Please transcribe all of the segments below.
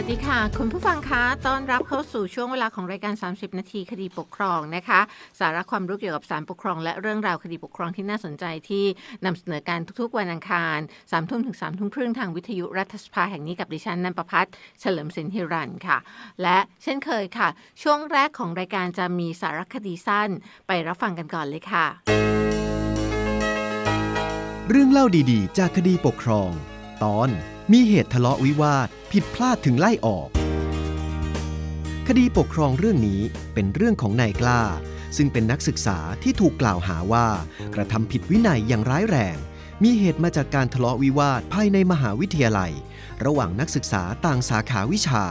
วัสดีค่ะ คุณผู้ฟังคะต้อนรับเข้าสู่ช่วงเวลาของรายการ 30 นาทีคดีปกครองนะคะ สาระความรู้เกี่ยวกับสารปกครอง และเรื่องราวคดีปกครองที่น่าสนใจที่นำเสนอการทุกๆวันอังคาร3ทุ่มถึง3ทุ่มครึ่งทางวิทยุรัฐสภาแห่งนี้กับดิฉันนันประพัฒน์เฉลิมสินฮิรันค่ะ และเช่นเคยค่ะ ช่วงแรกของรายการจะมีสารคดีสั้นไปรับฟังกันก่อนเลยค่ะ เรื่องเล่าดีๆ จากคดีปกครอง ตอน มีเหตุทะเลาะวิวาท ผิดพลาดถึงไล่ออก คดีปกครองเรื่องนี้เป็นเรื่องของนายกล้า ซึ่งเป็นนักศึกษาที่ถูกกล่าวหาว่า กระทำผิดวินัยอย่างร้ายแรง มีเหตุมาจากการทะเลาะวิวาทภายในมหาวิทยาลัย ระหว่างนักศึกษาต่างสาขาวิชา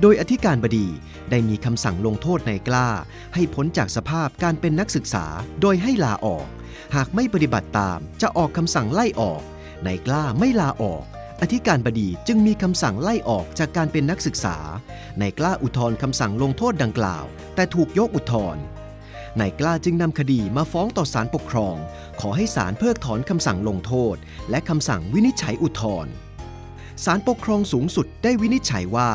โดยอธิการบดีได้มีคำสั่งลงโทษนายกล้า ให้พ้นจากสภาพการเป็นนักศึกษา โดยให้ลาออก หากไม่ปฏิบัติตามจะออกคำสั่งไล่ออกนายกล้าไม่ลาออก อธิการบดีจึงมีคำสั่งไล่ออกจากการเป็นนักศึกษา นายกล้าอุทธรณ์คำสั่งลงโทษดังกล่าว แต่ถูกยกอุทธรณ์นายกล้าจึงนำคดีมาฟ้องต่อศาลปกครอง ขอให้ศาลเพิกถอนคำสั่งลงโทษ และคำสั่งวินิจฉัยอุทธรณ์ศาลปกครองสูงสุดได้วินิจฉัยว่า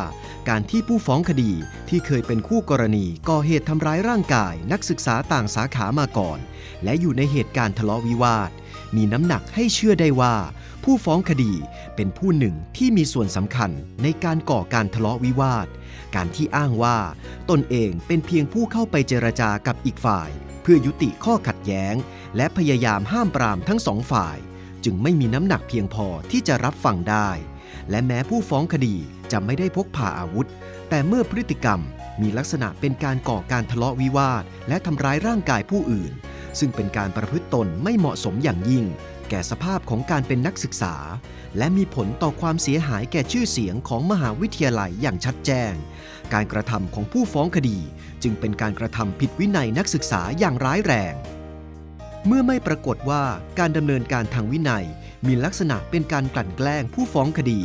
การที่ผู้ฟ้องคดีที่เคยเป็นคู่กรณีก่อเหตุทำร้ายร่างกาย นักศึกษาต่างสาขามาก่อน และอยู่ในเหตุการณ์ทะเลาะวิวาท มีน้ำหนักให้เชื่อได้ว่า ผู้ฟ้องคดีเป็นผู้หนึ่งที่มีส่วนสำคัญในการก่อการทะเลาะวิวาท การที่อ้างว่า ตนเองเป็นเพียงผู้เข้าไปเจรจากับอีกฝ่าย เพื่อยุติข้อขัดแย้ง และพยายามห้ามปรามทั้งสองฝ่าย จึงไม่มีน้ำหนักเพียงพอที่จะรับฟังได้ และแม้ผู้ฟ้องคดีจะไม่ได้พกพาอาวุธ แต่เมื่อพฤติกรรมมีลักษณะเป็นการก่อการทะเลาะวิวาท และทำร้ายร่างกายผู้อื่น ซึ่งเป็นการประพฤติตนไม่เหมาะสมอย่างยิ่ง ก่สภาพของการเป็นนักศึกษา และมีผลต่อความเสียหายแก่ชื่อเสียงของมหาวิทยาลัยอย่างชัดแจ้ง การกระทำของผู้ฟ้องคดี จึงเป็นการกระทำผิดวินัยนักศึกษาอย่างร้ายแรง เมื่อไม่ปรากฏว่าการดำเนินการทางวินัย มีลักษณะเป็นการกลั่นแกล้งผู้ฟ้องคดี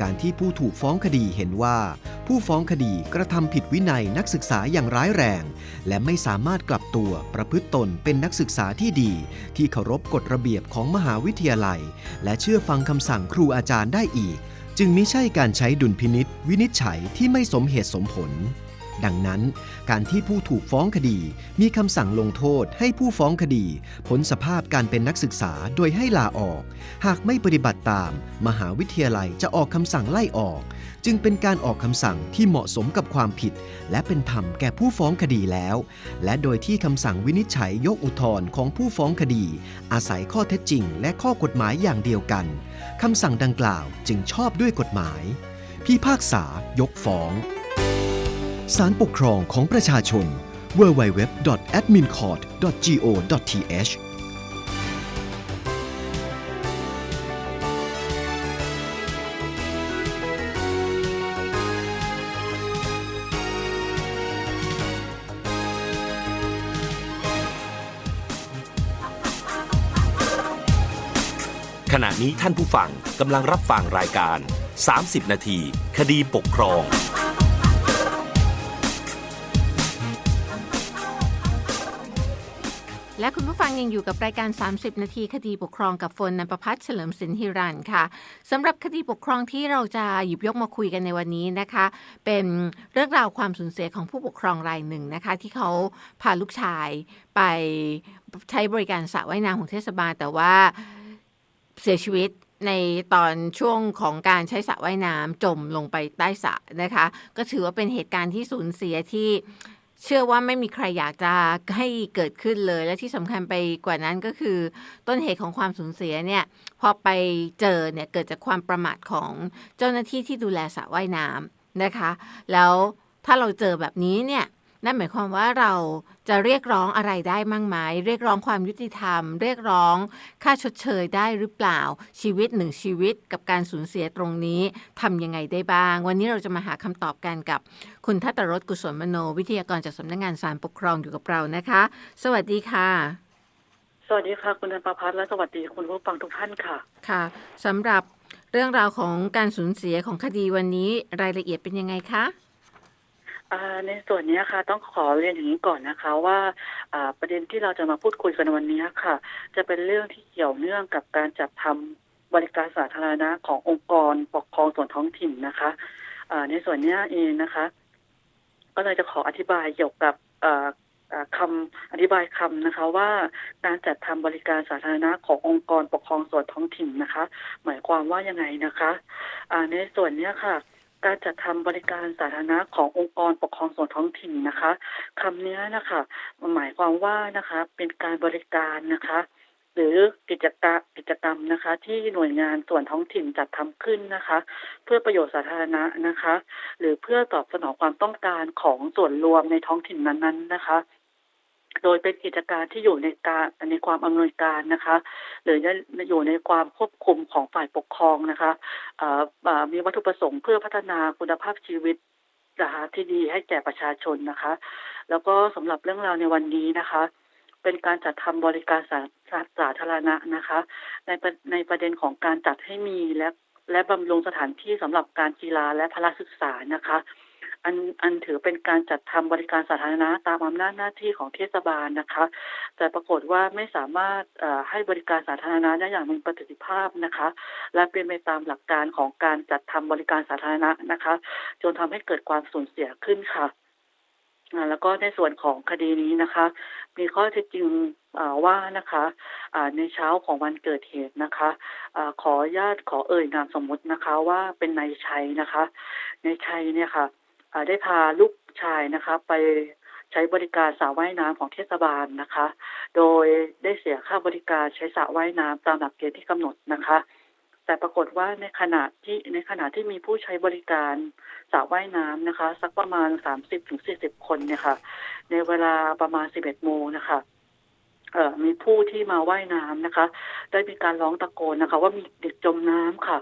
การที่ผู้ถูกฟ้องคดีเห็นว่า ผู้ฟ้องคดีกระทำผิดวินัยนักศึกษาอย่างร้ายแรง และไม่สามารถกลับตัวประพฤติตนเป็นนักศึกษาที่ดี ที่เคารพกฎระเบียบของมหาวิทยาลัย และเชื่อฟังคำสั่งครูอาจารย์ได้อีก จึงไม่ใช่การใช้ดุลพินิษวินิจฉัยที่ไม่สมเหตุสมผล ดังนั้น การที่ผู้ถูกฟ้องคดีมีคำสั่งลงโทษให้ผู้ฟ้องคดีพ้นสภาพการเป็นนักศึกษาโดยให้ลาออก หากไม่ปฏิบัติตาม มหาวิทยาลัยจะออกคำสั่งไล่ออก จึงเป็นการออกคำสั่งที่เหมาะสมกับความผิด และเป็นธรรมแก่ผู้ฟ้องคดีแล้ว และโดยที่คำสั่งวินิจฉัยยกอุทธรณ์ของผู้ฟ้องคดี อาศัยข้อเท็จจริง และข้อกฎหมายอย่างเดียวกันคำสั่งดังกล่าวจึงชอบด้วยกฎหมายพิพากษายกฟ้อง ศาลปกครองของประชาชน www.admincourt.go.th ขณะนี้ท่านผู้ฟังกำลังรับฟังรายการ 30 นาที คดีปกครอง และคุณผู้ฟังยังอยู่กับรายการ 30 นาทีคดีปกครองกับฝนนันประพัฒน์เฉลิมสินฮิรันค่ะสำหรับคดีปกครองที่เราจะหยิบยกมาคุยกันในวันนี้นะคะ เป็นเรื่องราวความสูญเสียของผู้ปกครองรายหนึ่งนะคะ ที่เขาพาลูกชายไปใช้บริการสระว่ายน้ำของเทศบาล แต่ว่าเสียชีวิตในตอนช่วงของการใช้สระว่ายน้ำจมลงไปใต้สระนะคะ ก็ถือว่าเป็นเหตุการณ์ที่สูญเสียที่ เชื่อว่าไม่มีใครอยากจะให้เกิดขึ้นเลย และที่สำคัญไปกว่านั้นก็คือ ต้นเหตุของความสูญเสียเนี่ยพอไปเจอเนี่ยเกิดจากความประมาทของเจ้าหน้าที่ที่ดูแลสระว่ายน้ำนะคะ แล้วถ้าเราเจอแบบนี้เนี่ย นั่นหมายความว่าเราจะเรียกร้องอะไรได้มั่งไหมเรียกร้องความยุติธรรม เรียกร้องค่าชดเชยได้หรือเปล่า ชีวิตหนึ่งชีวิตกับการสูญเสียตรงนี้ทำยังไงได้บ้าง วันนี้เราจะมาหาคำตอบกันกับ คุณทัตตรสกุศลมโน วิทยากรจากสำนักงานศาลปกครองอยู่กับเรานะคะ สวัสดีค่ะ สวัสดีค่ะ คุณธนประพัฒน์และสวัสดีคุณผู้ฟังทุกท่านค่ะ ค่ะสำหรับเรื่องราวของการสูญเสียของคดีวันนี้รายละเอียดเป็นยังไงคะอ่า ในส่วนนี้ค่ะต้องขอเรียนอย่างนี้ก่อนนะคะว่าประเด็นที่เราจะมาพูดคุยกันวันนี้ค่ะ จะเป็นเรื่องที่เกี่ยวเนื่องกับการจัดทำบริการสาธารณะขององค์กรปกครองส่วนท้องถิ่นนะคะในส่วนนี้เองนะคะ ก็เลยจะขออธิบายเกี่ยวกับอ่าอ่าคำอธิบายคำนะคะว่าการจัดทำบริการสาธารณะขององค์กรปกครองส่วนท้องถิ่นนะคะ หมายความว่ายังไงนะคะในส่วนนี้ค่ะ การจัดทำบริการสาธารณะขององค์กรปกครองส่วนท้องถิ่นนะคะคำนี้นะคะหมายความว่านะคะเป็นการบริการนะคะ หรือกิจกรรมกิจกรรมนะคะ ที่หน่วยงานส่วนท้องถิ่นจัดทำขึ้นนะคะ เพื่อประโยชน์สาธารณะนะคะ หรือเพื่อตอบสนองความต้องการของส่วนรวมในท้องถิ่นนั้นๆนะคะ โดยเป็นกิจการที่อยู่ในการในความอำนวยการนะคะ หรืออยู่ในความควบคุมของฝ่ายปกครองนะคะมีวัตถุประสงค์เพื่อพัฒนาคุณภาพชีวิตนะคะที่ดีให้แก่ประชาชนนะคะ แล้วก็สำหรับเรื่องราวในวันนี้นะคะ เป็นการจัดทำบริการสาสาสาธารณะนะคะ ในในประเด็นของการจัดให้มีและและบำรุงสถานที่สำหรับการกีฬาและพละศึกษานะคะ อันอันถือเป็นการจัดทำบริการสาธารณะตามอำนาจหน้าที่ของเทศบาลนะคะ แต่ปรากฏว่าไม่สามารถเอ่อให้บริการสาธารณะได้อย่างมีประสิทธิภาพนะคะ และเป็นไปตามหลักการของการจัดทำบริการสาธารณะนะคะ จนทำให้เกิดความสูญเสียขึ้นค่ะอ่าแล้วก็ในส่วนของคดีนี้นะคะ มีข้อเท็จจริงอ่าว่านะคะอ่าในเช้าของวันเกิดเหตุนะคะอาขอญาตขอเอ่ยนามสมมตินะคะว่าเป็นนายชัยนะคะนายชัยเนี่ยค่ะอ่า ได้พาลูกชายนะคะไปใช้บริการสระว่ายน้ำของเทศบาลนะคะ โดยได้เสียค่าบริการใช้สระว่ายน้ำตามหลักเกณฑ์ที่กำหนดนะคะ แต่ปรากฏว่าในขณะที่ในขณะที่มีผู้ใช้บริการสระว่ายน้ำนะคะ สักประมาณสามสิบถึงสี่สิบคนเนี่ยค่ะ ในเวลาประมาณสิบเอ็ดโมงนะคะเอ่อมีผู้ที่มาว่ายน้ำนะคะ ได้มีการร้องตะโกนนะคะ ว่ามีเด็กจมน้ำค่ะ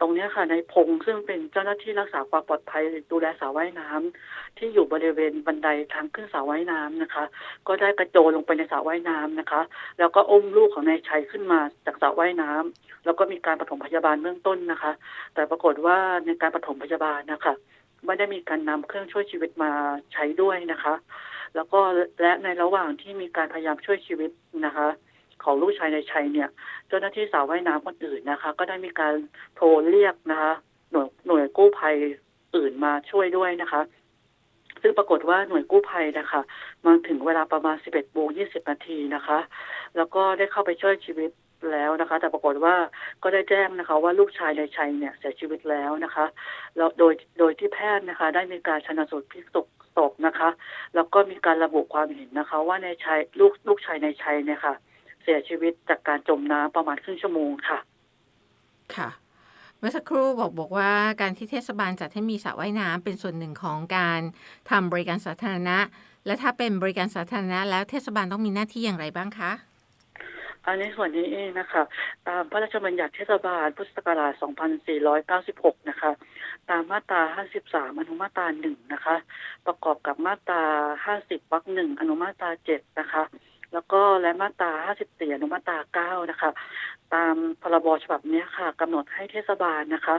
ตรงนี้ค่ะในพงษ์ซึ่งเป็นเจ้าหน้าที่รักษาความปลอดภัยดูแลสระว่ายน้ำที่อยู่บริเวณบันไดทางขึ้นสระว่ายน้ำนะคะ ก็ได้กระโจนลงไปในสระว่ายน้ำนะคะ แล้วก็อุ้มลูกของนายชัยขึ้นมาจากสระว่ายน้ำแล้วก็มีการปฐมพยาบาลเบื้องต้นนะคะ แต่ปรากฏว่าในการปฐมพยาบาลนะคะไม่ได้มีการนำเครื่องช่วยชีวิตมาใช้ด้วยนะคะ แล้วก็และในระหว่างที่มีการพยายามช่วยชีวิตนะคะ ของลูกชายในชัยเนี่ยเจ้าหน้าที่สาวว่ายน้ำคนอื่นนะคะ ก็ได้มีการโทรเรียกนะคะหน่วยหน่วยกู้ภัยอื่นมาช่วยด้วยนะคะ ซึ่งปรากฏว่าหน่วยกู้ภัยนะคะมาถึงเวลาประมาณ 11โมง20 นาทีนะคะ แล้วก็ได้เข้าไปช่วยชีวิตแล้วนะคะ แต่ปรากฏว่าก็ได้แจ้งนะคะ ว่าลูกชายในชัยเนี่ยเสียชีวิตแล้วนะคะแล้วโดยโดยที่แพทย์นะคะ ได้มีการชนสูตรพลิกศพศพนะคะ แล้วก็มีการระบุความเห็นนะคะ ว่าในชัยลูกลูกชายในชัยเนี่ยค่ะ เสียชีวิตจากการจมน้ำประมาณครึ่งชั่วโมงค่ะ ค่ะ เมื่อสักครู่บอกบอกว่าการที่เทศบาลจัดให้มีสระว่ายน้ำเป็นส่วนหนึ่งของการทำบริการสาธารณะ และถ้าเป็นบริการสาธารณะ แล้วเทศบาลต้องมีหน้าที่อย่างไรบ้างคะอันในส่วนนี้เองนะคะตามพระราชบัญญัติเทศบาลพุทธศักราช 2496 นะคะ ตามมาตรา 53 อนุมาตรา1นะคะ ประกอบกับมาตรา 50วรรคหนึ่งอนุมาตรา7นะคะ แล้วก็และมาตรา 54อนุมาตรา 9 นะคะ ตามพรบฉบับนี้ค่ะกำหนดให้เทศบาลนะคะ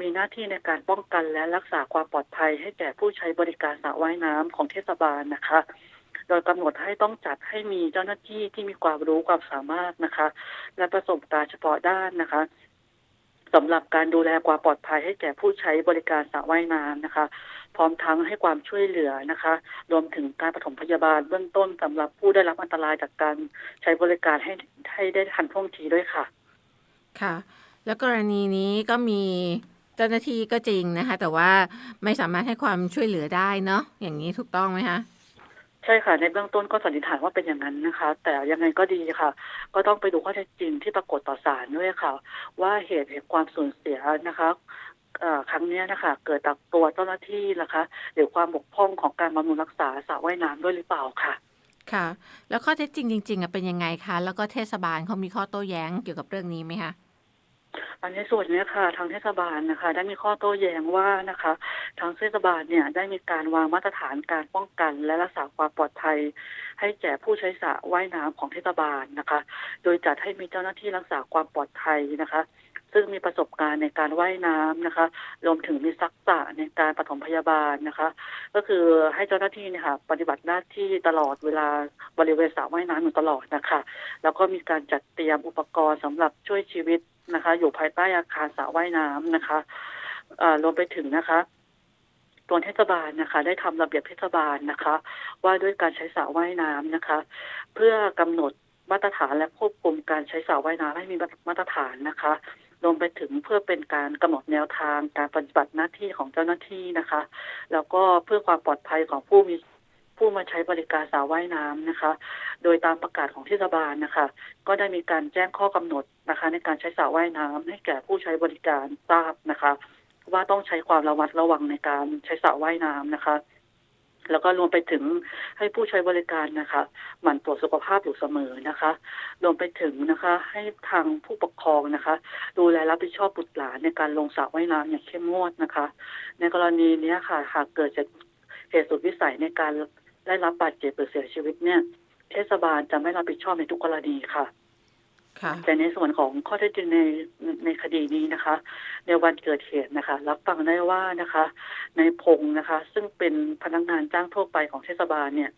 มีหน้าที่ในการป้องกันและรักษาความปลอดภัย ให้แก่ผู้ใช้บริการสระว่ายน้ำของเทศบาลนะคะ โดยกำหนดให้ต้องจัดให้มีเจ้าหน้าที่ที่มีความรู้ความสามารถนะคะ และประสบการณ์เฉพาะด้านนะคะสำหรับการดูแลความปลอดภัยให้แก่ผู้ใช้บริการสระว่ายน้ำนะคะ พร้อมทั้งให้ความช่วยเหลือนะคะ รวมถึงการปฐมพยาบาลเบื้องต้นสำหรับผู้ได้รับอันตรายจากการใช้บริการให้ให้ได้ทันท่วงทีด้วยค่ะ ค่ะ แล้วกรณีนี้ก็มีเจ้าหน้าที่ก็จริงนะคะ แต่ว่าไม่สามารถให้ความช่วยเหลือได้เนาะอย่างนี้ถูกต้องไหมคะใช่ค่ะในเบื้องต้นก็สันนิษฐานว่าเป็นอย่างนั้นนะคะ แต่ยังไงก็ดีค่ะ ก็ต้องไปดูข้อเท็จจริงที่ปรากฏต่อศาลด้วยค่ะ ว่าเหตุแห่งความสูญเสียนะคะเอ่อ ครั้งเนี้ยนะคะเกิดจากตัวเจ้าหน้าที่นะคะหรือความบกพร่องของการบำรุงรักษาสระว่ายน้ำด้วยหรือเปล่าค่ะ ค่ะ แล้วข้อเท็จจริงจริงๆอะเป็นยังไงคะ แล้วก็เทศบาลเขามีข้อโต้แย้งเกี่ยวกับเรื่องนี้ไหมคะอันในส่วนเนี้ยค่ะ ทางเทศบาลนะคะ ได้มีข้อโต้แย้งว่านะคะ ทางเทศบาลเนี่ยได้มีการวางมาตรฐานการป้องกัน และรักษาความปลอดภัย ให้แก่ผู้ใช้สระว่ายน้ำของเทศบาลนะคะ โดยจัดให้มีเจ้าหน้าที่รักษาความปลอดภัยนะคะ ซึ่งมีประสบการณ์ในการว่ายน้ำนะคะ รวมถึงมีทักษะในการปฐมพยาบาลนะคะ ก็คือให้เจ้าหน้าที่เนี่ยค่ะปฏิบัติหน้าที่ตลอดเวลาบริเวณสระว่ายน้ำอยู่ตลอดนะคะ แล้วก็มีการจัดเตรียมอุปกรณ์สำหรับช่วยชีวิตนะคะ อยู่ภายใต้อาคารสระว่ายน้ำนะคะรวมไปถึงนะคะตัวเทศบาลนะคะ ได้ทำระเบียบเทศบาลนะคะ ว่าด้วยการใช้สระว่ายน้ำนะคะ เพื่อกำหนดมาตรฐานและควบคุมการใช้สระว่ายน้ำให้มีมาตรฐานนะคะ รวมไปถึงเพื่อเป็นการกำหนดแนวทางการปฏิบัติหน้าที่ของเจ้าหน้าที่นะคะ แล้วก็เพื่อความปลอดภัยของผู้มีผู้มาใช้บริการสระว่ายน้ำนะคะ โดยตามประกาศของเทศบาลนะคะ ก็ได้มีการแจ้งข้อกำหนดนะคะ ในการใช้สระว่ายน้ำให้แก่ผู้ใช้บริการทราบนะคะ ว่าต้องใช้ความระมัดระวังในการใช้สระว่ายน้ำนะคะ แล้วก็รวมไปถึงให้ผู้ใช้บริการนะคะหมั่นตรวจสุขภาพอยู่เสมอนะคะ รวมไปถึงนะคะ ให้ทางผู้ปกครองนะคะ ดูแลรับผิดชอบบุตรหลานในการลงสระว่ายน้ำอย่างเข้มงวดนะคะ ในกรณีนี้ค่ะหากเกิดจากเหตุสุดวิสัยในการได้รับบาดเจ็บหรือเสียชีวิตเนี่ย เทศบาลจะไม่รับผิดชอบในทุกกรณีค่ะ แต่ในส่วนของข้อเท็จจริงในในคดีนี้นะคะ ในวันเกิดเหตุนะคะ รับฟังได้ว่านะคะในพงศ์นะคะ ซึ่งเป็นพนักงานจ้างทั่วไปของเทศบาลเนี่ย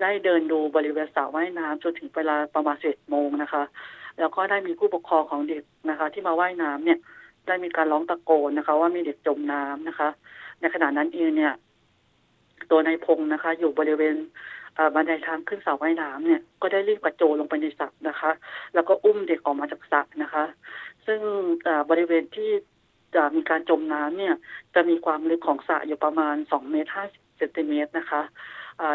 ได้เดินดูบริเวณสระว่ายน้ำจนถึงเวลาประมาณสิบโมงนะคะ แล้วก็ได้มีผู้ปกครองของเด็กนะคะ ที่มาว่ายน้ำเนี่ย ได้มีการร้องตะโกนนะคะ ว่ามีเด็กจมน้ำนะคะ ในขณะนั้นเองเนี่ย ตัวนายพงศ์นะคะ อยู่บริเวณ บันไดทางขึ้นเสระว่ายน้ำเนี่ย ก็ได้รีบกระโจนลงไปในสระนะคะ แล้วก็อุ้มเด็กออกมาจากสระนะคะ ซึ่งบริเวณที่จะมีการจมน้ำเนี่ย จะมีความลึกของสระอยู่ประมาณสองเมตรห้าเซนติเมตรนะคะ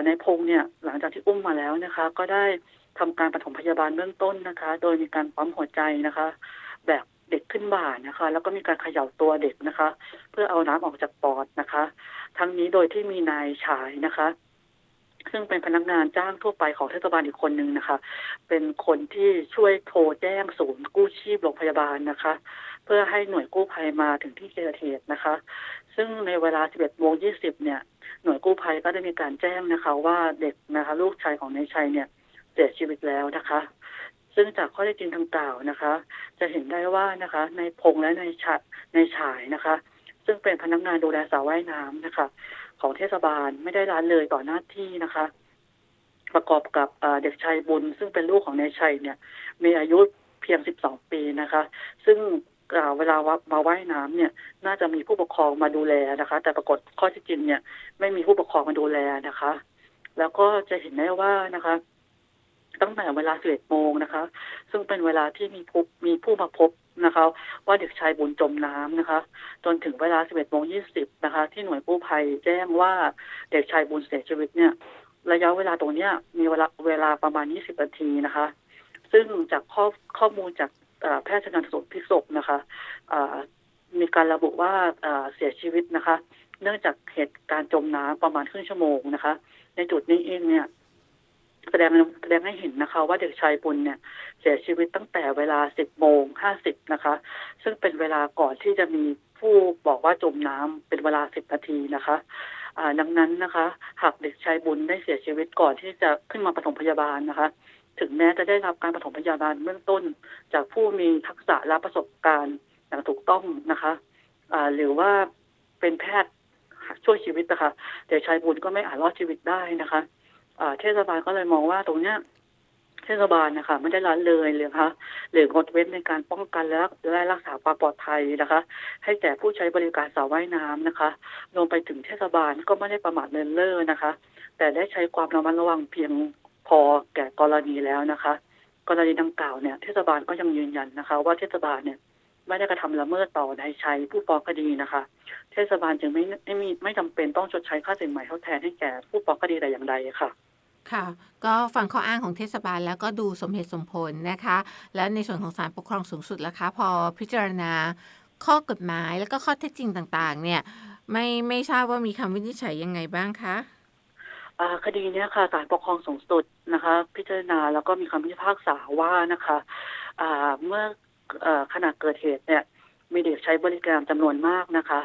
ในพงเนี่ยหลังจากที่อุ้มมาแล้วนะคะ ก็ได้ทำการปฐมพยาบาลเบื้องต้นนะคะ โดยมีการปั๊มหัวใจนะคะ แบบเด็กขึ้นบ่านะคะ แล้วก็มีการเขย่าตัวเด็กนะคะ เพื่อเอาน้ำออกจากปอดนะคะ ทั้งนี้โดยที่มีนายชายนะคะ ซึ่งเป็นพนักงานจ้างทั่วไปของเทศบาลอีกคนนึงนะคะ เป็นคนที่ช่วยโทรแจ้งศูนย์กู้ชีพโรงพยาบาลนะคะ เพื่อให้หน่วยกู้ภัยมาถึงที่เกิดเหตุนะคะ ซึ่งในเวลา 11โมง20 เนี่ย หน่วยกู้ภัยก็ได้มีการแจ้งนะคะ ว่าเด็กนะคะ ลูกชายของนายชัยเนี่ยเสียชีวิตแล้วนะคะ ซึ่งจากข้อเท็จจริงดังกล่าวนะคะ จะเห็นได้ว่านะคะในพงษ์และในชะในฉายนะคะ ซึ่งเป็นพนักงานดูแลสระว่ายน้ำนะคะ ของเทศบาลไม่ได้ละเลยต่อหน้าที่นะคะ ประกอบกับเด็กชายบุญ ซึ่งเป็นลูกของนายชัยเนี่ย มีอายุเพียง 12 ปีนะคะ ซึ่งเอ่อเวลาว่ามาว่ายน้ำเนี่ย น่าจะมีผู้ปกครองมาดูแลนะคะ แต่ปรากฏข้อที่จริงเนี่ย ไม่มีผู้ปกครองมาดูแลนะคะ แล้วก็จะเห็นได้ว่านะคะ ตั้งแต่เวลา11โมงนะคะ ซึ่งเป็นเวลาที่มีผู้มีผู้มาพบ นะคะ ว่าเด็กชายบุญจมน้ำนะคะ จนถึงเวลา 11โมง20 นะคะ ที่หน่วยกู้ภัยแจ้งว่าเด็กชายบุญเสียชีวิตเนี่ย ระยะเวลาตรงเนี้ยมีเวลาเวลาประมาณ 20 นาทีนะคะ ซึ่งจากข้อข้อมูลจากแพทย์ชนสูตรพิศพนะคะมีการระบุว่าเสียชีวิตนะคะ เนื่องจากเหตุการณ์จมน้ำประมาณครึ่งชั่วโมงนะคะ ในจุดนี้เองเนี่ย แสดงแสดงให้เห็นนะคะ ว่าเด็กชายบุญเนี่ยเสียชีวิตตั้งแต่เวลา 10 โมง 50 นะคะ ซึ่งเป็นเวลาก่อนที่จะมีผู้บอกว่าจมน้ำเป็นเวลา 10 นาทีนะคะดังนั้นนะคะ หากเด็กชายบุญได้เสียชีวิตก่อนที่จะขึ้นมาปฐมพยาบาลนะคะ ถึงแม้จะได้รับการปฐมพยาบาลเบื้องต้น จากผู้มีทักษะและประสบการณ์อย่างถูกต้องนะคะหรือว่าเป็นแพทย์ช่วยชีวิตนะคะ เด็กชายบุญก็ไม่อาจรอดชีวิตได้นะคะ เทศบาลก็เลยมองว่าตรงเนี้ยเทศบาลนะคะไม่ได้ละเลยเลยนะคะหรืองดเว้นในการป้องกันและและรักษาความปลอดภัยนะคะ ให้แก่ผู้ใช้บริการสระว่ายน้ำนะคะรวมไปถึงเทศบาลก็ไม่ได้ประมาทเลินเล่อนะคะ แต่ได้ใช้ความระมัดระวังเพียงพอแก่กรณีแล้วนะคะ กรณีดังกล่าวเนี่ยเทศบาลก็ยังยืนยันนะคะ ว่าเทศบาลเนี่ยไม่ได้กระทำละเมิดต่อนายชัยผู้ฟ้องคดีนะคะ เทศบาลจึงไม่ไม่มีไม่จำเป็นต้องชดใช้ค่าสินใหม่ทดแทนให้แก่ผู้ฟ้องคดีแต่อย่างใดค่ะ ค่ะ ก็ฟังข้ออ้างของเทศบาลแล้วก็ดูสมเหตุสมผลนะคะ แล้วในส่วนของศาลปกครองสูงสุดล่ะคะ พอพิจารณาข้อกฎหมายแล้วก็ข้อเท็จจริงต่างๆ เนี่ยไม่ไม่ทราบว่ามีคำวินิจฉัยยังไงบ้างคะคดีนี้ค่ะศาลปกครองสูงสุดนะคะ พิจารณาแล้วก็มีคำพิพากษาว่านะคะเมื่ออขณะเกิดเหตุเนี่ยมีเด็กใช้บริการจำนวนมากนะคะ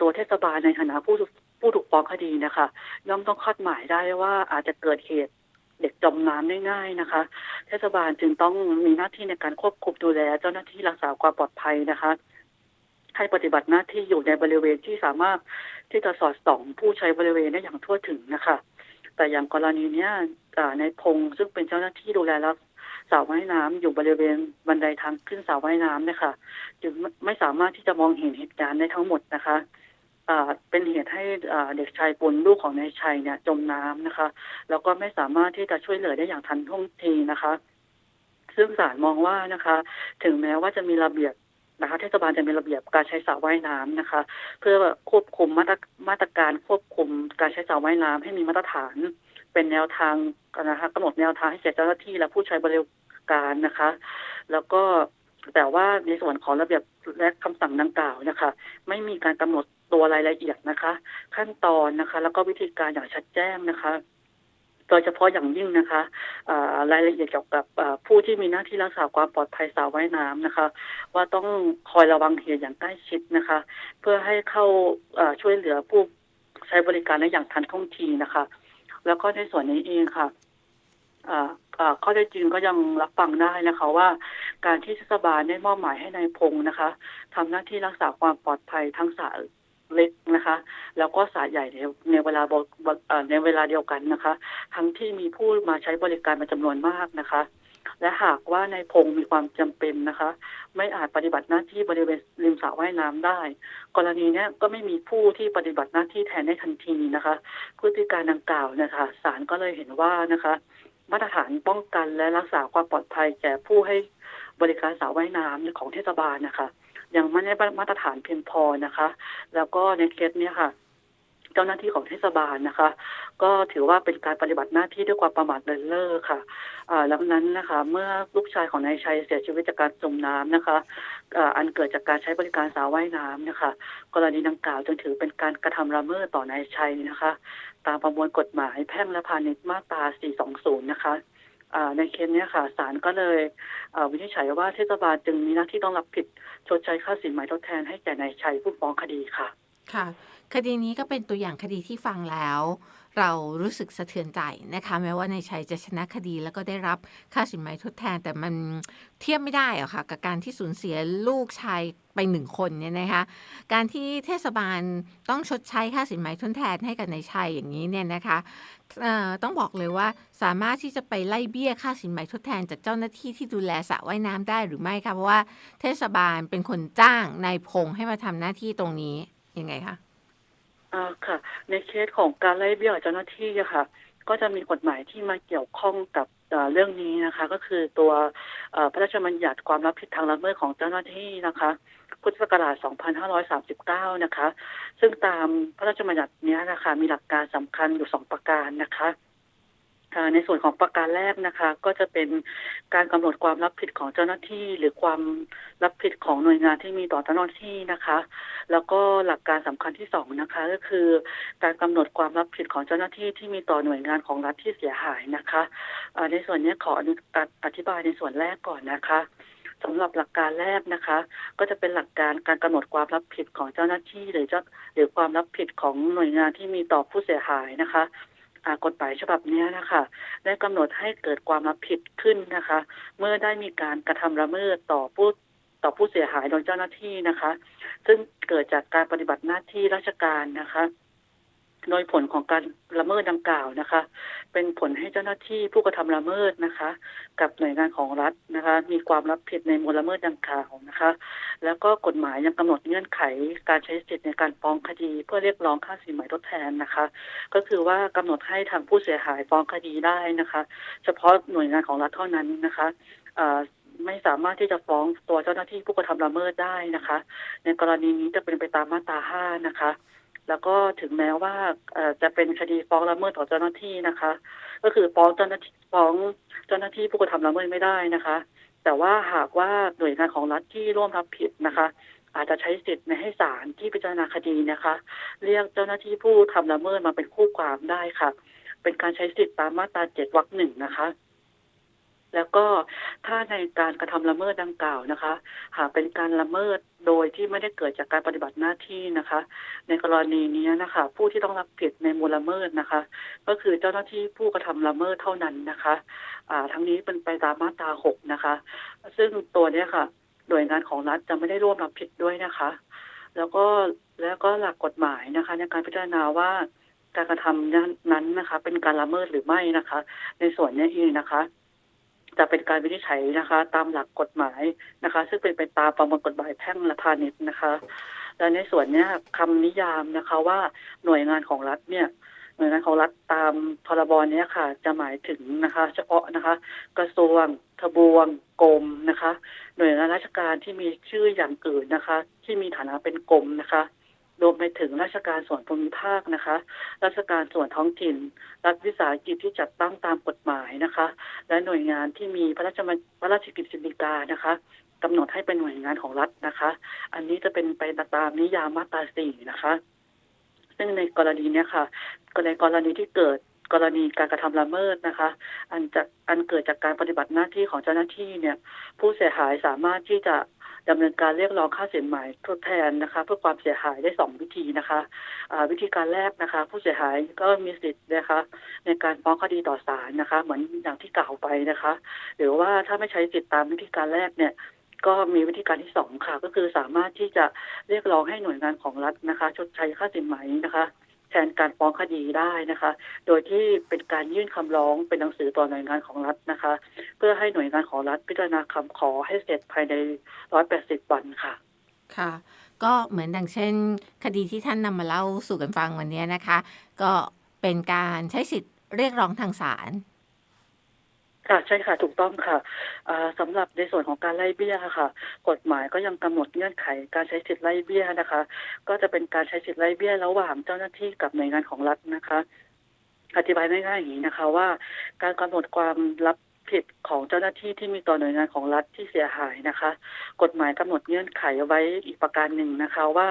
ตัวเทศบาลในฐานะผู้ ผู้ถูกฟ้องคดีนะคะ ย่อมต้องคาดหมายได้ว่าอาจจะเกิดเหตุเด็กจมน้ำได้ง่ายนะคะ เทศบาลจึงต้องมีหน้าที่ในการควบคุมดูแล เจ้าหน้าที่รักษาความปลอดภัยนะคะให้ปฏิบัติหน้าที่อยู่ในบริเวณที่สามารถที่จะสอดส่องผู้ใช้บริเวณได้อย่างทั่วถึงนะคะ แต่อย่างกรณีเนี้ยในพงซึ่งเป็นเจ้าหน้าที่ดูแลรักสระว่ายน้ำอยู่บริเวณบันไดทางขึ้นสระว่ายน้ำเนี่ยค่ะ จึงไม่สามารถที่จะมองเห็นเหตุการณ์ได้ทั้งหมดนะคะ เป็นเหตุให้เด็กชายปุณลูกของนายชัยเนี่ยจมน้ำนะคะ แล้วก็ไม่สามารถที่จะช่วยเหลือได้อย่างทันท่วงทีนะคะ ซึ่งศาลมองว่านะคะ ถึงแม้ว่าจะมีระเบียบนะคะเทศบาลจะมีระเบียบการใช้สระว่ายน้ำนะคะ เพื่อควบคุมมาตรมาตรการควบคุมการใช้สระว่ายน้ำให้มีมาตรฐาน เป็นแนวทางนะคะกำหนดแนวทางให้แก่เจ้าหน้าที่และผู้ใช้บริการนะคะ แล้วก็แต่ว่าในส่วนของระเบียบและคำสั่งดังกล่าวนะคะ ไม่มีการกำหนด ตัวรายละเอียดนะคะ ขั้นตอนนะคะ แล้วก็วิธีการอย่างชัดแจ้งนะคะโดยเฉพาะอย่างยิ่งนะคะรายละเอียดเกี่ยวกับผู้ที่มีหน้าที่รักษาความปลอดภัยสระว่ายน้ำนะคะ ว่าต้องคอยระวังเหตุอย่างใกล้ชิดนะคะ เพื่อให้เข้าช่วยเหลือผู้ใช้บริการได้อย่างทันท่วงทีนะคะ แล้วก็ในส่วนนี้เองค่ะข้อได้จริงก็ยังรับฟังได้นะคะว่า การที่เทศบาลได้มอบหมายให้ในายพงศ์นะคะทำหน้าที่รักษาความปลอดภัยทั้งสร เล็กนะคะ แล้วก็สระใหญ่ในในเวลาในเวลาเดียวกันนะคะ ทั้งที่มีผู้มาใช้บริการเป็นจำนวนมากนะคะ และหากว่าในพงมีความจำเป็นนะคะ ไม่อาจปฏิบัติหน้าที่บริเวณริมสระว่ายน้ำได้ กรณีนี้ก็ไม่มีผู้ที่ปฏิบัติหน้าที่แทนได้ทันทีนะคะพฤติการดังกล่าวนะคะศาลก็เลยเห็นว่านะคะมาตรฐานป้องกันและรักษาความปลอดภัยแก่ผู้ให้บริการสระว่ายน้ำของเทศบาลนะคะ ยังไม่ได้มาตรฐานเพียงพอนะคะ แล้วก็ในเคสเนี้ยค่ะ เจ้าหน้าที่ของเทศบาลนะคะ ก็ถือว่าเป็นการปฏิบัติหน้าที่ด้วยความประมาทเลินเล่อค่ะอ่าดังนั้นนะคะ เมื่อลูกชายของนายชัยเสียชีวิตจากการจมน้ำนะคะอันเกิดจากการใช้บริการสระว่ายน้ำนะคะ กรณีดังกล่าวจึงถือเป็นการกระทำละเมิดต่อนายชัยนะคะ ตามประมวลกฎหมายแพ่งและพาณิชย์มาตรา 420 นะคะ ในเคสนี้ค่ะศาลก็เลยวินิจฉัยว่าเทศบาลจึงมีหน้าที่ต้องรับผิดชดใช้ค่าสินไหมทดแทนให้แก่นายชัยผู้ฟ้องคดีค่ะ ค่ะ คดีนี้ก็เป็นตัวอย่างคดีที่ฟังแล้ว เรารู้สึกสะเทือนใจนะคะ แม้ว่านายชัยจะชนะคดีแล้วก็ได้รับค่าสินไหมทดแทน แต่มันเทียบไม่ได้อะค่ะ กับการที่สูญเสียลูกชาย ไปหนึ่งคนเนี่ยนะคะการที่เทศบาลต้องชดใช้ค่าสินไหมทดแทนให้กับนายชัยอย่างนี้เนี่ยนะคะต้องบอกเลยว่าสามารถที่จะไปไล่เบี้ยค่าสินไหมทดแทนจากเจ้าหน้าที่ที่ดูแลสระว่ายน้ำได้หรือไม่คะเพราะว่าเทศบาลเป็นคนจ้างนายพงให้มาทำหน้าที่ตรงนี้ยังไงคะอ่าค่ะ ในเคสของการไล่เบี้ยเจ้าหน้าที่อะค่ะ ก็จะมีกฎหมายที่มาเกี่ยวข้องกับ เรื่องนี้นะคะ ก็คือตัวพระราชบัญญัติความรับผิดทางละเมิดของเจ้าหน้าที่นะคะพุทธศักราช 2539 นะคะ ซึ่งตามพระราชบัญญัตินี้นะคะ มีหลักการสำคัญอยู่สองประการนะคะ อ่าในส่วนของประการแรกนะคะ ก็จะเป็นการกำหนดความรับผิดของเจ้าหน้าที่ หรือความรับผิดของหน่วยงานที่มีต่อเจ้าหน้าที่นะคะ แล้วก็หลักการสำคัญที่สองนะคะ ก็คือ การกำหนดความรับผิดของเจ้าหน้าที่ที่มีต่อหน่วยงานของรัฐที่เสียหายนะคะในส่วนนี้ขออนุอธิบายในส่วนแรกก่อนนะคะสำหรับหลักการแรกนะคะ ก็จะเป็นหลักการการกำหนดความรับผิดของเจ้าหน้าที่หรือเจ้าหรือความรับผิดของหน่วยงานที่มีต่อผู้เสียหายนะคะ กฎหมายฉบับนี้นะคะได้กำหนดให้เกิดความรับผิดขึ้นนะคะ เมื่อได้มีการกระทำละเมิดต่อผู้ต่อผู้เสียหายโดยเจ้าหน้าที่นะคะ ซึ่งเกิดจากการปฏิบัติหน้าที่ราชการนะคะ โดยผลของการละเมิดดังกล่าวนะคะ เป็นผลให้เจ้าหน้าที่ผู้กระทำละเมิดนะคะ กับหน่วยงานของรัฐนะคะ มีความรับผิดในมูลละเมิดดังกล่าวนะคะ แล้วก็กฎหมายยังกำหนดเงื่อนไข การใช้สิทธิในการฟ้องคดี เพื่อเรียกร้องค่าสินไหมทดแทนนะคะ ก็คือว่ากำหนดให้ทางผู้เสียหายฟ้องคดีได้นะคะ เฉพาะหน่วยงานของรัฐเท่านั้นนะคะไม่สามารถที่จะฟ้องตัวเจ้าหน้าที่ผู้กระทำละเมิดได้นะคะ ในกรณีนี้จะเป็นไปตามมาตราห้านะคะ แล้วก็ถึงแม้ว่าจะเป็นคดีฟ้องละเมิดต่อเจ้าหน้าที่นะคะ ก็คือฟ้องเจ้าหน้าที่ฟ้องเจ้าหน้าที่ผู้กระทำละเมิดไม่ได้นะคะ แต่ว่าหากว่าหน่วยงานของรัฐที่ร่วมรับผิดนะคะ อาจจะใช้สิทธิ์ในให้ศาลที่พิจารณาคดีนะคะ เรียกเจ้าหน้าที่ผู้ทำละเมิดมาเป็นคู่ความได้ค่ะ เป็นการใช้สิทธิ์ตามมาตราเจ็ดวรรคหนึ่งนะคะ แล้วก็ถ้าในการกระทำละเมิดดังกล่าวนะคะ หากเป็นการละเมิดโดยที่ไม่ได้เกิดจากการปฏิบัติหน้าที่นะคะ ในกรณีนี้นะคะ ผู้ที่ต้องรับผิดในมูลละเมิดนะคะ ก็คือเจ้าหน้าที่ผู้กระทำละเมิดเท่านั้นนะคะอ่าทั้งนี้เป็นไปตามมาตราหกนะคะ ซึ่งตัวเนี้ยค่ะ หน่วยงานของรัฐจะไม่ได้ร่วมรับผิดด้วยนะคะ แล้วก็แล้วก็หลักกฎหมายนะคะ ในการพิจารณาว่าการกระทำนั้นนะคะ เป็นการละเมิดหรือไม่นะคะ ในส่วนนี้เองนะคะ จะเป็นการวินิจฉัยนะคะ ตามหลักกฎหมายนะคะ ซึ่งเป็นไปตามประมวลกฎหมายแพ่งและพาณิชย์นะคะ และในส่วนเนี้ยคำนิยามนะคะว่าหน่วยงานของรัฐเนี่ยหน่วยงานของรัฐตามพรบเนี้ยค่ะ จะหมายถึงนะคะ เฉพาะนะคะ กระทรวงทบวงกรมนะคะ หน่วยงานราชการที่มีชื่ออย่างอื่นนะคะ ที่มีฐานะเป็นกรมนะคะ รวมไปถึงราชการส่วนภูมิภาคนะคะ ราชการส่วนท้องถิ่น รัฐวิสาหกิจที่จัดตั้งตามกฎหมายนะคะ และหน่วยงานที่มีพระราชบัญพระราชกิจสิกานะคะกำหนดให้เป็นหน่วยงานของรัฐนะคะ อันนี้จะเป็นไปตามนิยามมาตราสี่นะคะ ซึ่งในกรณีเนี้ยค่ะในกรณีที่เกิดกรณีการกระทำละเมิดนะคะ อันจากอันเกิดจากการปฏิบัติหน้าที่ของเจ้าหน้าที่เนี่ย ผู้เสียหายสามารถที่จะ ดำเนินการเรียกร้องค่าสินไหมทดแทนนะคะ เพื่อความเสียหายได้สองวิธีนะคะอ่าวิธีการแรกนะคะ ผู้เสียหายก็มีสิทธิ์นะคะ ในการฟ้องคดีต่อศาลนะคะ เหมือนอย่างที่กล่าวไปนะคะ หรือว่าถ้าไม่ใช้สิทธิ์ตามวิธีการแรกเนี่ยก็มีวิธีการที่สองค่ะ ก็คือสามารถที่จะเรียกร้องให้หน่วยงานของรัฐนะคะ ชดใช้ค่าสินไหมนะคะ แทนการฟ้องคดีได้นะคะ โดยที่เป็นการยื่นคำร้องเป็นหนังสือต่อหน่วยงานของรัฐนะคะ เพื่อให้หน่วยงานของรัฐพิจารณาคำขอให้เสร็จภายใน 180 วันค่ะ ค่ะ ก็เหมือนดังเช่น คดีที่ท่านนำมาเล่าสู่กันฟังวันนี้นะคะ ก็เป็นการใช้สิทธิ์เรียกร้องทางศาล ค่ะใช่ค่ะถูกต้องค่ะอ่าสำหรับในส่วนของการไล่เบี้ยค่ะ กฎหมายก็ยังกำหนดเงื่อนไขการใช้สิทธิ์ไล่เบี้ยนะคะ ก็จะเป็นการใช้สิทธิ์ไล่เบี้ยระหว่างเจ้าหน้าที่กับหน่วยงานของรัฐนะคะ อธิบายง่ายๆอย่างนี้นะคะ ว่า การกำหนดความรับผิดของเจ้าหน้าที่ที่มีต่อหน่วยงานของรัฐที่เสียหายนะคะ กฎหมายกำหนดเงื่อนไขเอาไว้อีกประการหนึ่งนะคะ ว่า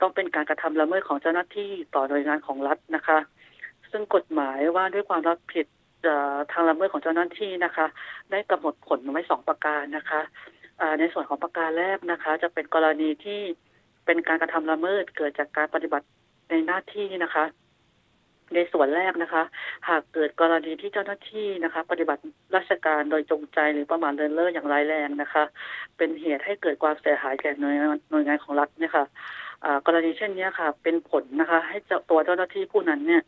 ต้องเป็นการกระทำละเมิดของเจ้าหน้าที่ต่อหน่วยงานของรัฐนะคะ ซึ่งกฎหมายว่าด้วยความรับผิด ทางละเมิดของเจ้าหน้าที่นะคะ ได้กำหนดผลไว้สองประการนะคะในส่วนของประการแรกนะคะ จะเป็นกรณีที่เป็นการกระทำละเมิดเกิดจากการปฏิบัติในหน้าที่นะคะ ในส่วนแรกนะคะ หากเกิดกรณีที่เจ้าหน้าที่นะคะ ปฏิบัติราชการโดยจงใจหรือประมาทเลินเล่ออย่างร้ายแรงนะคะ เป็นเหตุให้เกิดความเสียหายแก่หน่วยงานหน่วยงานของรัฐเนี่ยค่ะกรณีเช่นนี้ค่ะ เป็นผลนะคะ ให้ตัวเจ้าหน้าที่ผู้นั้นเนี่ย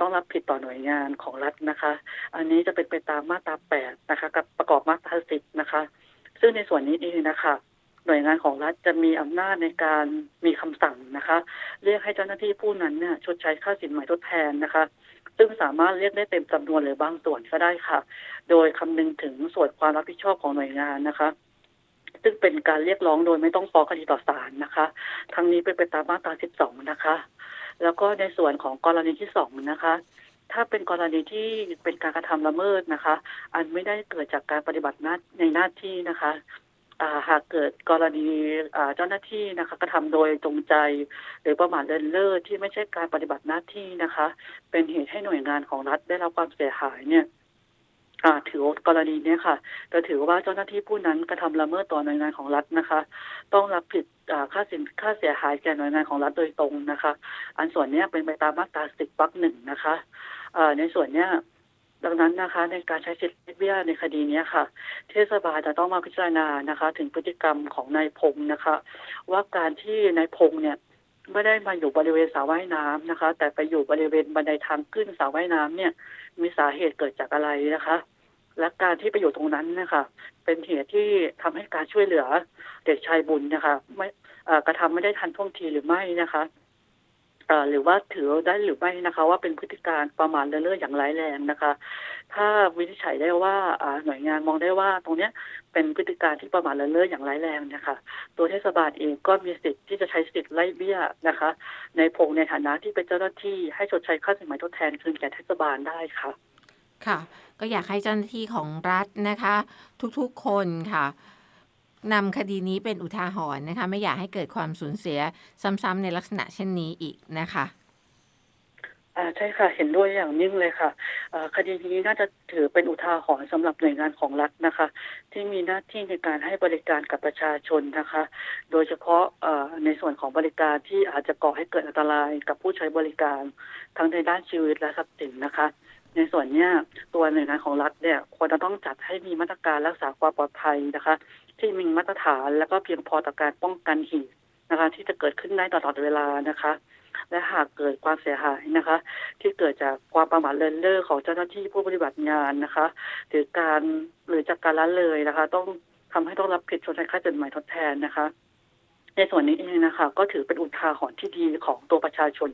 ต้องรับผิดต่อหน่วยงานของรัฐนะคะ อันนี้จะเป็นไปตามมาตราแปดนะคะ กับประกอบมาตราสิบนะคะ ซึ่งในส่วนนี้เองนะคะหน่วยงานของรัฐจะมีอำนาจในการมีคำสั่งนะคะ เรียกให้เจ้าหน้าที่ผู้นั้นเนี่ยชดใช้ค่าสินไหมทดแทนนะคะ ซึ่งสามารถเรียกได้เต็มจำนวนหรือบางส่วนก็ได้ค่ะ โดยคำนึงถึงส่วนความรับผิดชอบของหน่วยงานนะคะ ซึ่งเป็นการเรียกร้องโดยไม่ต้องฟ้องคดีต่อศาลนะคะ ทั้งนี้เป็นไปตามมาตราสิบสองนะคะ แล้วก็ในส่วนของกรณีที่สองนะคะ ถ้าเป็นกรณีที่เป็นการกระทำละเมิดนะคะ อันไม่ได้เกิดจากการปฏิบัติหน้าในหน้าที่นะคะาหากเกิดกรณีเจ้าหน้าที่นะคะกระทำโดยจงใจ หรือประมาทเลินเล่อที่ไม่ใช่การปฏิบัติหน้าที่นะคะ เป็นเหตุให้หน่วยงานของรัฐได้รับความเสียหายเนี่ย ถือกรณีนี้ค่ะจะถือว่าเจ้าหน้าที่ผู้นั้นกระทำละเมิดต่อหน่วยงานของรัฐนะคะ ต้องรับผิดค่าสินค่าเสียหายแก่หน่วยงานของรัฐโดยตรงนะคะ อันส่วนนี้เป็นไปตามมาตราสิบวรรคหนึ่งนะคะในส่วนนี้ดังนั้นนะคะ ในการใช้สิทธิเบี้ยในคดีนี้ค่ะ เทศบาลจะต้องมาพิจารณานะคะ ถึงพฤติกรรมของนายพงศ์นะคะ ว่าการที่นายพงศ์เนี่ยไม่ได้มาอยู่บริเวณสระว่ายน้ำนะคะ แต่ไปอยู่บริเวณบันไดทางขึ้นสระว่ายน้ำเนี่ย มีสาเหตุเกิดจากอะไรนะคะ และการที่ไปอยู่ตรงนั้นนะคะเป็นเหตุที่ทำให้การช่วยเหลือเด็กชายบุญนะคะไม่กระทำไม่ได้ทันท่วงทีหรือไม่นะคะหรือว่าถือได้หรือไม่นะคะ ว่าเป็นพฤติการประมาทเลินเล่ออย่างร้ายแรงนะคะ ถ้าวินิจฉัยได้ว่าอ่าหน่วยงานมองได้ว่าตรงเนี้ยเป็นพฤติการที่ประมาทเลินเล่ออย่างร้ายแรงนะคะตัวเทศบาลเองก็มีสิทธิ์ที่จะใช้สิทธิ์ไล่เบี้ยนะคะ ในพงในฐานะที่เป็นเจ้าหน้าที่ให้ชดใช้ค่าสินไหมทดแทนคืนแก่เทศบาลได้ค่ะ ค่ะ ก็อยากให้เจ้าหน้าที่ของรัฐนะคะ ทุกๆคนค่ะนำคดีนี้เป็นอุทาหรณ์นะคะ ไม่อยากให้เกิดความสูญเสียซ้ำๆในลักษณะเช่นนี้อีกนะคะอ่าใช่ค่ะ เห็นด้วยอย่างยิ่งเลยค่ะคดีนี้น่าจะถือเป็นอุทาหรณ์สำหรับหน่วยงานของรัฐนะคะ ที่มีหน้าที่ในการให้บริการกับประชาชนนะคะ โดยเฉพาะในส่วนของบริการที่อาจจะก่อให้เกิดอันตรายกับผู้ใช้บริการ ทั้งในด้านชีวิตและทรัพย์สินนะคะ ในส่วนเนี้ยตัวหน่วยงานของรัฐเนี่ยควรจะต้องจัดให้มีมาตรการรักษาความปลอดภัยนะคะ ที่มีมาตรฐานและก็เพียงพอต่อการป้องกันเหตุนะคะ ที่จะเกิดขึ้นได้ตลอดเวลานะคะ และหากเกิดความเสียหายนะคะ ที่เกิดจากความประมาทเลินเล่อของเจ้าหน้าที่ผู้ปฏิบัติงานนะคะหรือการหรือจากการละเลยนะคะ ต้องทำให้ต้องรับผิดชดใช้ค่าสินใหม่ทดแทนนะคะ ในส่วนนี้เองนะคะ ก็ถือเป็นอุทาหรณ์ที่ดีของตัวประชาชน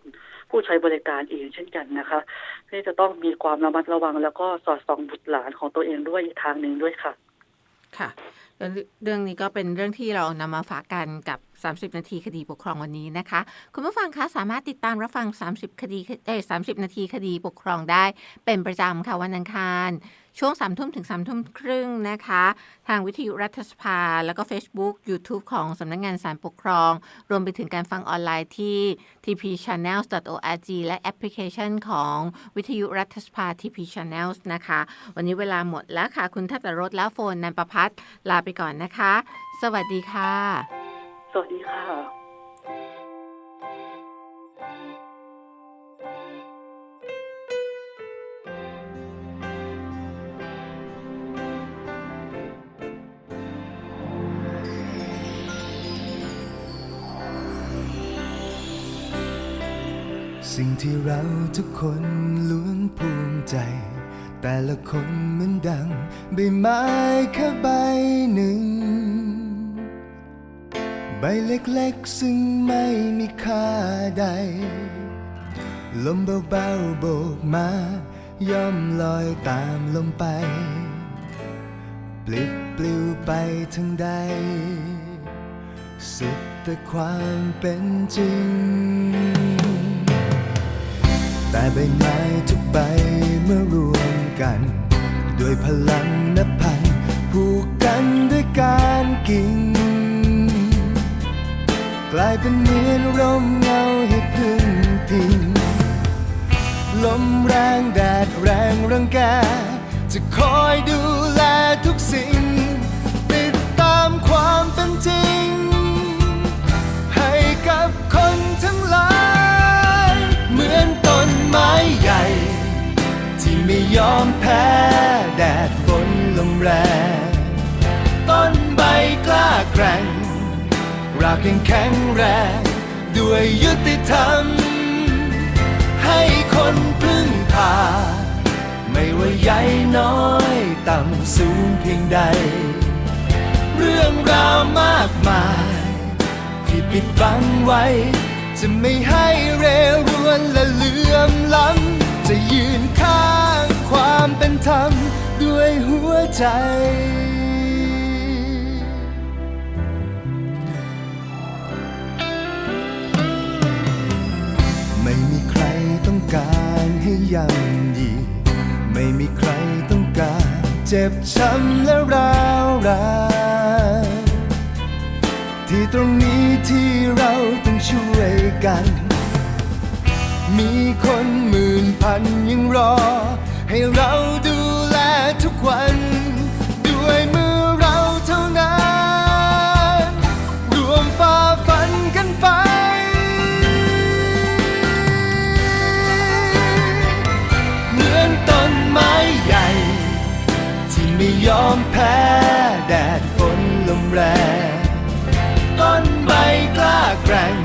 ผู้ใช้บริการเองเช่นกันนะคะ ที่จะต้องมีความระมัดระวัง แล้วก็สอดส่องบุตรหลานของตัวเองด้วยอีกทางหนึ่งด้วยค่ะ ค่ะ เรื่องนี้ก็เป็นเรื่องที่เรานำมาฝากกันกับ 30 นาทีคดีปกครองวันนี้นะคะ คุณผู้ฟังคะสามารถติดตามรับฟัง 30 คดีเอ้30 นาทีคดีปกครองได้ เป็นประจำค่ะวันอังคารช่วง3ทุ่มถึง3ทุ่มครึ่งนะคะ ทางวิทยุรัฐสภา แล้วก็ Facebook YouTube ของสำนักงงานสารปกครอง รวมไปถึงการฟังออนไลน์ที่ tpchannels.org และแอปพลิเคชันของวิทยุรัฐสภา TP Channels นะคะ วันนี้เวลาหมดแล้วค่ะ คุณทัตตรสและโฟนนันประพัฒน์ลาไปก่อนนะคะ สวัสดีค่ะ สวัสดีค่ะ สิ่งที่เราทุกคนล้วนภูมิใจ แต่ละคนเหมือนดังใบไม้แค่ใบหนึ่ง ใบเล็กๆ ซึ่งไม่มีค่าใด ลมเบาๆโบกมา ย่อมลอยตามลมไป ปลิดปลิวไปทั้งใด สุดแต่ความเป็นจริง แต่ใบไม้ทุกใบเมื่อรวมกัน ด้วยพลังนับพันผูกกันด้วยการกิ่ง กลายเป็นเหมือนร่มเงาให้พึ่งพิงลมแรงแดดแรงรังแก จะคอยดูแลทุกสิ่ง ติดตามความเป็นจริง ให้กับคนทั้งหลาย เหมือนต้นไม้ใหญ่ ที่ไม่ยอมแพ้ แดดฝนลมแรง ต้นใบกล้าแกร่ง รากยังแข็งแรง ด้วยยุติธรรม ให้คนพึ่งพา ไม่ว่าใหญ่น้อย ต่ำสูงเพียงใด เรื่องราวมากมาย ที่ปิดบังไว้ จะไม่ให้เรรวนและเลื่อมล้ำจะยืนข้างความเป็นธรรม ด้วยหัวใจ ให้ย่ำยีไม่มีใครต้องการเจ็บช้ำและร้าวรานที่ตรงนี้ที่เราต้องช่วยกัน มีคนหมื่นพันยังรอ ให้เราดูแลทุกวัน แพ้แดดฝนลมแรงต้นใบกล้าแกร่ง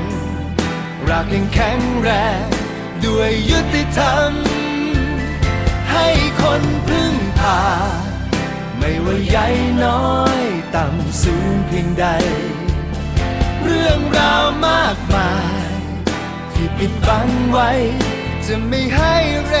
รากยังแข็งแรง ด้วยยุติธรรม ให้คนพึ่งพา ไม่ว่าใหญ่น้อย ต่ำสูงเพียงใด เรื่องราวมากมาย ที่ปิดบังไว้ จะไม่ให้เร